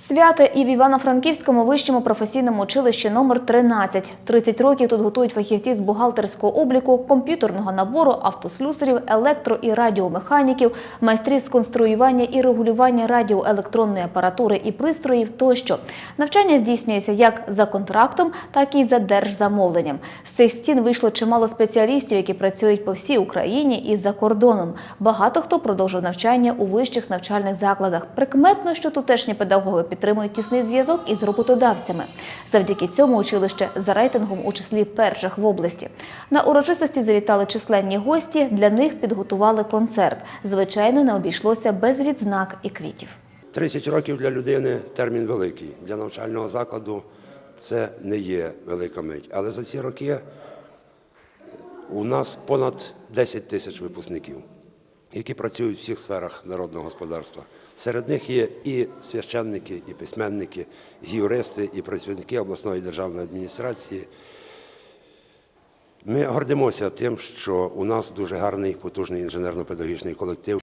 Святе і в Івано-Франківському вищому професійному училищі номер 13. 30 років тут готують фахівці з бухгалтерського обліку, комп'ютерного набору, автослюсарів, електро- і радіомеханіків, майстрів з конструювання і регулювання радіоелектронної апаратури і пристроїв тощо. Навчання здійснюється як за контрактом, так і за держзамовленням. З цих стін вийшло чимало спеціалістів, які працюють по всій Україні і за кордоном. Багато хто продовжив навчання у вищих навчальних закладах. Прикметно, що тутешні педагоги підтримують тісний зв'язок із роботодавцями. Завдяки цьому училище за рейтингом у числі перших в області. На урочистості завітали численні гості. Для них підготували концерт. Звичайно, не обійшлося без відзнак і квітів. 30 років для людини термін великий. Для навчального закладу це не є велика мить. Але за ці роки у нас понад 10 тисяч випускників, які працюють в всіх сферах народного господарства. Серед них є і священники, і письменники, і юристи, і працівники обласної державної адміністрації. Ми гордимося тим, що у нас дуже гарний потужний інженерно-педагогічний колектив.